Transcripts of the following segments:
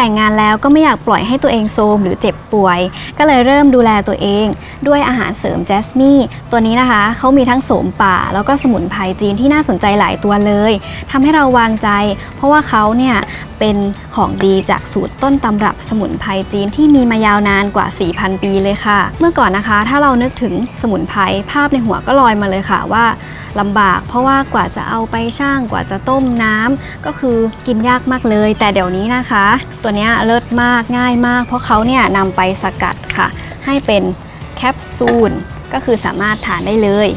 แต่งงานแล้วก็ไม่อยากปล่อยให้ตัวเองโทรมหรือเจ็บป่วย ก็เลยเริ่มดูแลตัวเอง ด้วยอาหารเสริมแจสมี่ตัวนี้นะคะเขามีทั้งโสมป่า แล้วก็สมุนไพรจีนที่น่าสนใจหลายตัวเลยทำให้เราวางใจ เพราะว่าเขาเนี่ย เป็นของดีจากสูตรต้นตำรับสมุนไพรจีนที่มีมายาวนานกว่า 4,000 ปีเลยค่ะ เมื่อก่อนนะคะ ถ้าเรานึกถึงสมุนไพรภาพในหัวก็ลอยมาเลยค่ะว่าลำบาก เพราะว่ากว่าจะเอาไปช่างกว่าจะต้มน้ำก็คือกินยากมากเลย แต่เดี๋ยวนี้นะคะ ตัวนี้เลิศมากง่ายมาก เพราะเขาเนี่ยนำไปสกัดค่ะ ให้เป็นแคปซูลก็คือสามารถทานได้เลย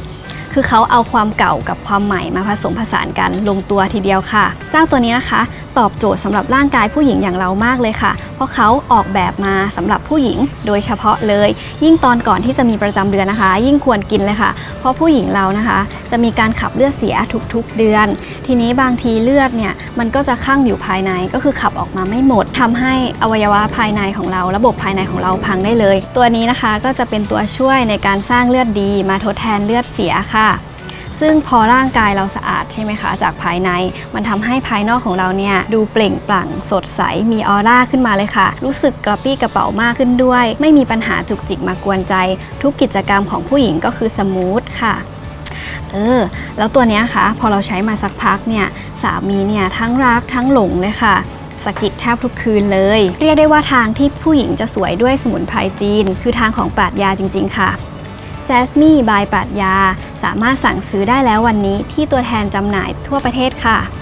คือเขาเอาความเก่ากับความใหม่มาผสมผสานกันลงตัวทีเดียวค่ะ เจ้าตัวนี้นะคะตอบโจทย์สำหรับร่างกายผู้หญิงอย่างเรามากเลยค่ะ เพราะเขาออกแบบมาสำหรับผู้หญิงโดยเฉพาะเลย ยิ่งตอนก่อนที่จะมีประจำเดือนนะคะ ยิ่งควรกินเลยค่ะ เพราะผู้หญิงเรานะคะ จะมีการขับเลือดเสียทุกๆเดือน ทีนี้บางทีเลือดเนี่ยมันก็จะข้างอยู่ภายในก็คือขับออกมาไม่หมดทำให้อวัยวะภายในของเรา ระบบภายในของเราพังได้เลย ตัวนี้นะคะก็จะเป็นตัวช่วยในการสร้างเลือดดีมาทดแทนเลือดเสียค่ะ ซึ่งพอร่างกายเราสะอาดใช่ไหมคะ จากภายในมันทำให้ภายนอกของเราเนี่ยดูเปล่งปลั่งสดใสมีออร่าขึ้นมาเลยค่ะ รู้สึกกระปี้กระเป๋ามากขึ้นด้วย ไม่มีปัญหาจุกจิกมากวนใจ ทุกกิจกรรมของผู้หญิงก็คือสมูทค่ะเออแล้วตัวนี้ค่ะพอเราใช้มาสักพักเนี่ยสามีเนี่ยทั้งรักทั้งหลงเลยค่ะสกิดแทบทุกคืนเลย เรียกได้ว่าทางที่ผู้หญิงจะสวยด้วยสมุนไพรจีน คือทางของปราดยาจริง ๆ ค่ะ j a s m i n e by ปราดยา สามารถสั่งซื้อได้แล้ววันนี้ที่ตัวแทนจำหน่ายทั่วประเทศค่ะ